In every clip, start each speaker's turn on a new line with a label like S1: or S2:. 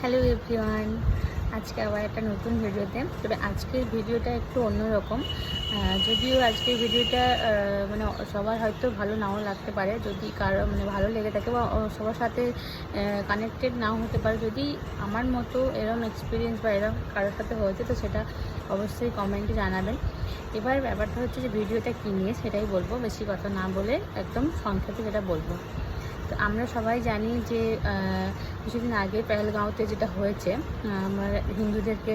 S1: Hello everyone, আজকে আবার একটা নতুন ভিডিওতে। তবে আজকের ভিডিওটা একটু অন্যরকম। যদিও আজকের ভিডিওটা মানে সবার হয়তো ভালো নাও লাগতে পারে, যদি কারও মানে ভালো লেগে থাকে বা সবার সাথে কানেক্টেড নাও হতে পারে। যদি আমার মতো এরম এক্সপিরিয়েন্স বা এরম কারোর সাথে হয়েছে, তো সেটা অবশ্যই কমেন্টে জানাবেন। এবার ব্যাপারটা হচ্ছে যে, ভিডিওটা কী নিয়ে সেটাই বলব, বেশি কথা না বলে একদম সংক্ষেপে যেটা বলব। তো আমরা সবাই জানি যে কিছুদিন আগে পেহেলগাঁওতে যেটা হয়েছে আমার হিন্দুদেরকে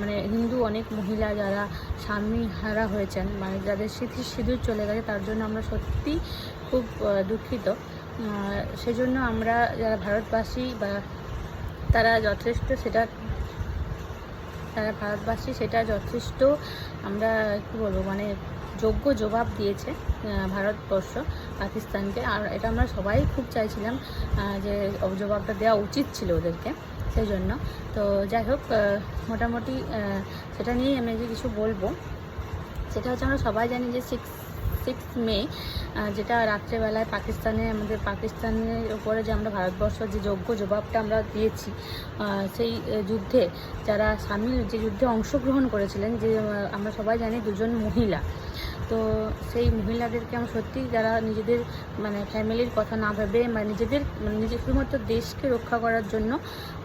S1: মানে হিন্দু অনেক মহিলা যারা স্বামী হারা হয়েছেন মানে যাদের স্মৃতি সিঁদুর চলে গেছে, তার জন্য আমরা সত্যি খুব দুঃখিত। সেজন্য আমরা যারা ভারতবাসী বা তারা যথেষ্ট সেটা, তারা ভারতবাসী সেটা যথেষ্ট, আমরা, কী বলব মানে যোগ্য জবাব দিয়েছে ভারতবর্ষ। পাকিস্তানকে। আর এটা আমরা সবাই খুব চাইছিলাম যে জবাবটা দেওয়া উচিত ছিল ওদেরকে সেই জন্য তো যাই হোক মোটামুটি সেটা নিয়েই আমি যে কিছু বলব। সেটা হচ্ছে আমরা সবাই জানি যে সিক্স সিক্স মে যেটা রাত্রেবেলায় পাকিস্তানে, আমাদের পাকিস্তানের উপরে যে আমরা ভারতবর্ষ যে যোগ্য জবাবটা আমরা দিয়েছি সেই যুদ্ধে যারা সামিল, যে যুদ্ধে অংশগ্রহণ করেছিলেন, যে আমরা সবাই জানি দুজন মহিলা। তো সেই মহিলাদেরকে আমরা সত্যি যারা নিজেদের মানে ফ্যামিলির কথা না ভেবে মানে নিজেদের মানে নিজে শুধুমাত্র দেশকে রক্ষা করার জন্য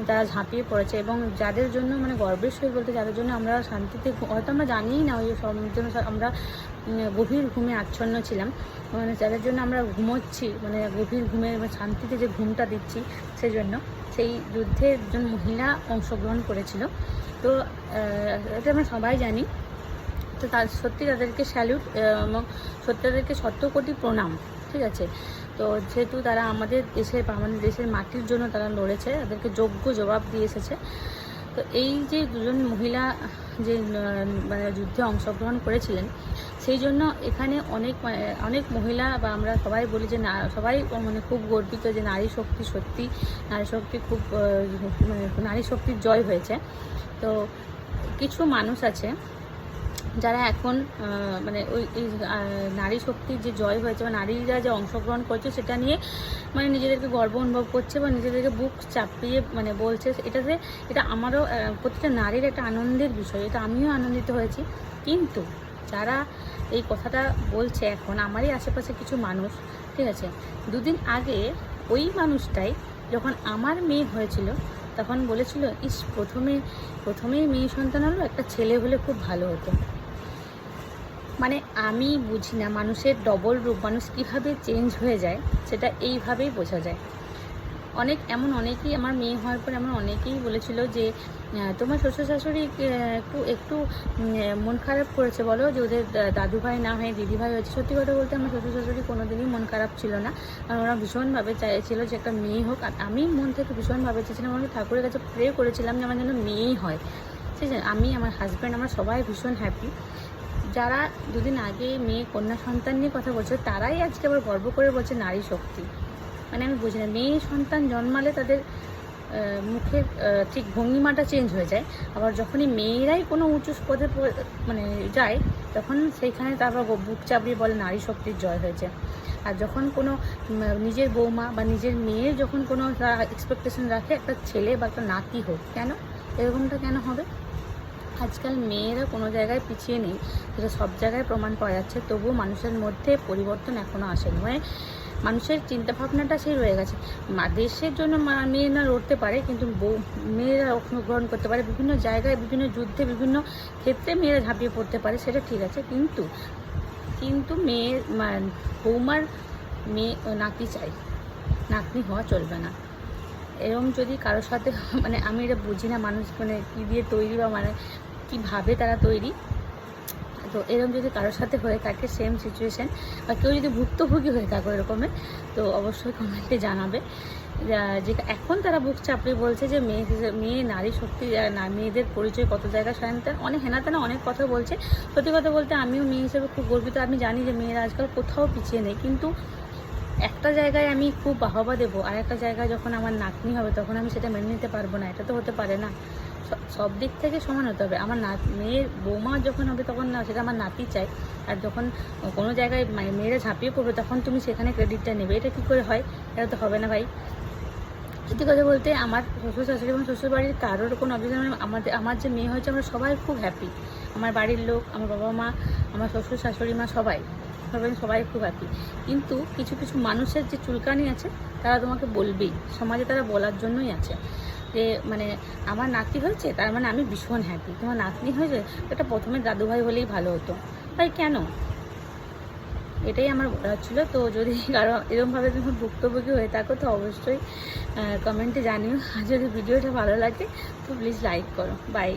S1: তারা ঝাঁপিয়ে পড়েছে এবং যাদের জন্য মানে গর্বের সহিত বলতে যাদের জন্য আমরা শান্তিতে হয়তো আমরা জানিই না ওই জন্য আমরা গভীর ঘুমে আচ্ছন্ন ছিলাম। মানে যাদের জন্য আমরা ঘুমোচ্ছি মানে গভীর ঘুমে শান্তিতে যে ঘুমটা দিচ্ছি সেই জন্য সেই যুদ্ধে একজন মহিলা অংশগ্রহণ করেছিল। তো এটা আমরা সবাই জানি। তো তার সত্যি তাদেরকে স্যালুট এবং সত্যি তাদেরকে শত কোটি প্রণাম, ঠিক আছে? তো যেহেতু তারা আমাদের দেশের বা আমাদের দেশের মাটির জন্য তারা লড়েছে, তাদেরকে যোগ্য জবাব দিয়ে এসেছে। তো এই যে দুজন মহিলা যে মানে যুদ্ধে অংশগ্রহণ করেছিলেন, সেই জন্য এখানে অনেক মানে অনেক মহিলা বা আমরা সবাই বলি যে না, সবাই মানে খুব গর্বিত যে নারী শক্তি সত্যি, নারী শক্তি খুব মানে নারী শক্তির জয় হয়েছে। তো কিছু মানুষ আছে যারা এখন মানে ওই, এই নারী শক্তির যে জয় হয়েছে বা নারীরা যে অংশগ্রহণ করছে সেটা নিয়ে মানে নিজেদেরকে গর্ব অনুভব করছে বা নিজেদেরকে বুক চাপিয়ে মানে বলছে। এটাতে, এটা আমারও প্রতিটা নারীর একটা আনন্দের বিষয়। এটা আমিও আনন্দিত হয়েছি। কিন্তু যারা এই কথাটা বলছে এখন, আমারই আশেপাশে কিছু মানুষ, ঠিক আছে? দুদিন আগে ওই মানুষটাই যখন আমার মেয়ে হয়েছিল তখন বলেছিল, ইস, প্রথমে, প্রথমেই মেয়ে সন্তান হলো, একটা ছেলে হলে খুব ভালো হতো। মানে আমি বুঝি না মানুষের ডবল রূপ মানুষ কীভাবে চেঞ্জ হয়ে যায়, সেটা এইভাবেই বোঝা যায়। অনেক, এমন অনেকেই আমার মেয়ে হওয়ার পর এমন অনেকেই বলেছিল যে তোমার শ্বশুর শাশুড়ি একটু একটু মন খারাপ করেছে। বলো যে ওদের দাদু ভাই না হয়ে দিদি ভাই হয়েছে। সত্যি কথা বলতে আমার শ্বশুর শাশুড়ি কোনো দিনই মন খারাপ ছিল না। কারণ ওরা ভীষণভাবে চাইছিল যে একটা মেয়ে হোক। আর আমি মন থেকে ভীষণভাবে চেয়েছিলাম। আমি ঠাকুরের কাছে প্রে করেছিলাম যে আমার যেন মেয়েই হয়। ঠিক আছে? আমি, আমার হাজব্যান্ড আমরা সবাই ভীষণ হ্যাপি যারা দুদিন আগে মেয়ে, কন্যা সন্তান নিয়ে কথা বলছে, তারাই আজকে আবার গর্ব করে বলছে নারী শক্তি। মানে আমি বুঝি না, মেয়ে সন্তান জন্মালে তাদের মুখের ঠিক ভঙ্গিমাটা চেঞ্জ হয়ে যায়। আবার যখনই মেয়েরাই কোনো উঁচু পদে মানে যায়, তখন সেইখানে তারপর বুক চাপড়িয়ে বলে নারী শক্তির জয় হয়েছে। আর যখন কোনো নিজের বৌমা বা নিজের মেয়ের যখন কোনো এক্সপেকটেশন রাখে, একটা ছেলে বা একটা নাতি হোক, কেন? এরকমটা কেন হবে? আজকাল মেয়েরা কোনো জায়গায় পিছিয়ে নেই, সেটা সব জায়গায় প্রমাণ পাওয়া যাচ্ছে, তবুও মানুষের মধ্যে পরিবর্তন এখনও আসেনি। মানে মানুষের চিন্তাভাবনাটা সেই রয়ে গেছে। মা- দেশের জন্য মেয়েরা লড়তে পারে, কিন্তু বউ, মেয়েরা অংশগ্রহণ করতে পারে। বিভিন্ন জায়গায়, বিভিন্ন যুদ্ধে, বিভিন্ন ক্ষেত্রে মেয়েরা ঝাঁপিয়ে পড়তে পারে, সেটা ঠিক আছে। কিন্তু কিন্তু মেয়ের মা- বৌমার মেয়ে নাতি চাই। নাতনি হওয়া চলবে না। এরম যদি কারোর সাথে মানে আমি এটা বুঝি না মানুষ মানে কী দিয়ে তৈরি বা মানে কীভাবে তারা তৈরি। তো এরকম যদি কারোর সাথে হয়ে থাকে সেম সিচুয়েশান বা কেউ যদি ভুক্তভোগী হয়ে থাকো এরকমের তো অবশ্যই কমেন্টে জানাবে। যা- এখন তারা বুক চাপড়ে বলছে যে মেয়ে মেয়ে, নারী শক্তি মেয়েদের পরিচয় কত জায়গায় হেনতেন অনেক হেনাতেনা অনেক কথা বলছে। সত্যি কথা বলতে আমিও মেয়ে হিসেবে খুব গর্বিত। আমি জানি যে মেয়েরা আজকাল কোথাও পিছিয়ে নেই। কিন্তু একটা জায়গায় আমি খুব বাহবা দেবো, আর একটা জায়গায় যখন আমার নাতনি হবে তখন আমি সেটা মেনে নিতে পারব না, এটা তো হতে পারে না। সব দিক থেকে সমান হতে হবে। আমার নাত, মেয়ের বৌমা যখন হবে তখন না, সেটা আমার নাতি চাই আর যখন কোনো জায়গায় মানে মেয়েরা ঝাঁপিয়ে পড়বে তখন তুমি সেখানে ক্রেডিটটা নেবে। এটা কী করে হয়? এটা তো হবে না ভাই। সত্যি কথা বলতে আমার শ্বশুর শাশুড়ি এবং শ্বশুর বাড়ির কারোর কোনো অবজেকশন আমাদের, আমার যে মেয়ে হয়েছে আমরা সবাই খুব হ্যাপি আমার বাড়ির লোক, আমার বাবা মা, আমার শ্বশুর শাশুড়ি মা সবাই। সবাই সবাই খুব হ্যাপি কিন্তু কিছু কিছু মানুষের যে চুলকানি আছে, তারা তোমাকে বলবেই। সমাজে তারা বলার জন্যই আছে। যে মানে আমার নাতি হয়েছে, তার মানে আমি ভীষণ হ্যাপি তোমার নাতনি হয়েছে, এটা প্রথমে দাদুভাই হলেই ভালো হতো। তাই কেন? এটাই আমার বলা ছিল। তো যদি কারও এরকমভাবে তুমি ভুক্তভোগী হয়ে থাকো, তো অবশ্যই কমেন্টে জানিও। আর যদি ভিডিওটা ভালো লাগে, তো প্লিজ লাইক করো। বাই